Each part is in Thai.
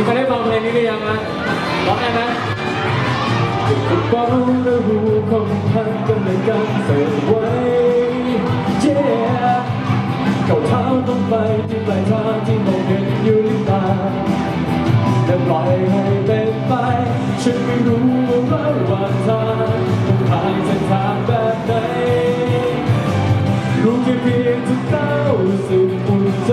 มีใครได้ฟังเพลงนี้หรือยังฮะร้องได้ไหมกระเป๋าและหูของพันกันเลยกันใส่ไว้ yeah เก้าเท้าต้องไปที่ปลายทางที่มองเห็นอยู่ลิบตาแต่ปล่อยให้เป็นไป ฉันไม่รู้ว่าระหว่างทางต้องผ่านเส้นทางแบบไหนรู้แค่เพียงทุกก้าสึกอุ่นใจ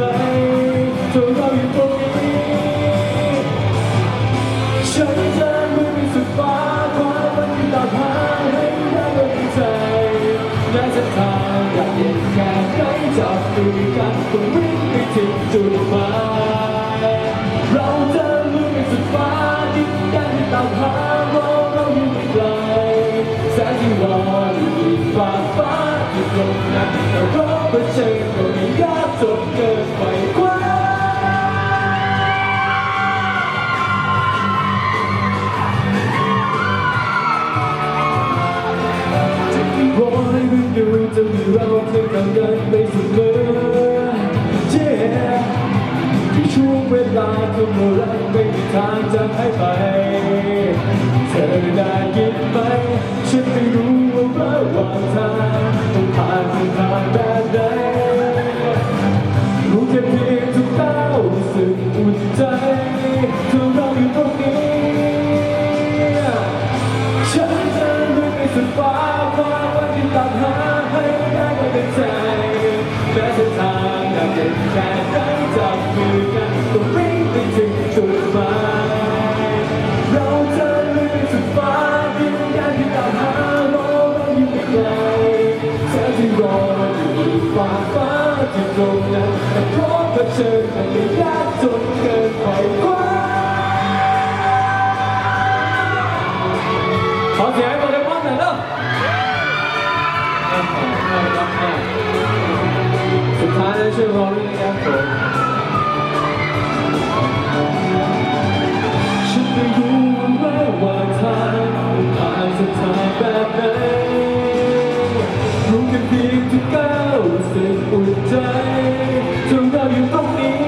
ม้เส้นทางอยากเห็นแค่ไหนจับมือกันต้องวิ่งไปถึงจุดหมายเราเจอมือสุดฟ้าดินแดนตามหารอเราอยู่ไกลแสงที่รออยู่อีกฟ้าฟ้าที่ตรงนั้นแต่รอเผชิญก็ไม่ยากจนเกินไป เราเท่ากันเดินไปเสมอ Yeah ที่ช่วงเวลาที่เรารักไม่มีทางจะหายไป เธอได้ยินไหมฉันไม่รู้ว่าระหว่างทางต้องผ่านเส้นทางแบบไหนรู้แค่เพียงทุกก้าวรู้สึกอุ่นใจเธอเราอยู่ตรงนี้ฉันจะลุยไปสุดฟ้าควาวันที่ตามหา อกันต้องวิ่งไปถึงจุดหมายเราจะลุยสุดฟ้าดินแดนที่ตามหารอเราอยู่ไม่ไกลแสงที่รออยู่ฟ้าฟ้าที่ตรงนั้นแต่พร้อเผชิญมันไม่ยากจนเกินไปกว่าขอเสียงให้โปเกมอนหน่อยเร็วสุดท้ายแล้วช่วยรอด้วยนะครับผม ทางผ่านเส้นทางแบบไหนรู้แค่เพียงทุกก้าวสึกอุ่นใจจนเราอยู่ตรงนี้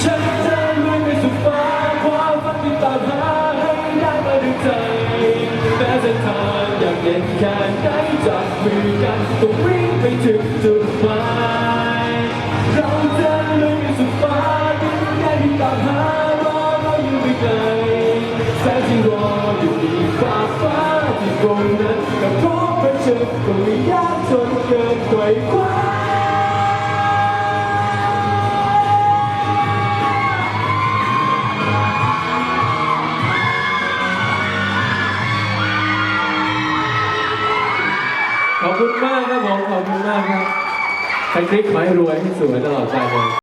ฉันจะลุยไปสุดฟ้าความฝันที่ตามหาให้ได้มาด้วยใจแม้เส้นทางอยากเด่นแค่ไหนจับมือกันต้องวิ่งไปถึงจุดหมาย ก็ไม่ยากจนเกินไขว่คว้าขอบคุณมากครับผม ขอบคุณมากครับใครคลิกขอให้รวยให้สวยตลอดไปเลย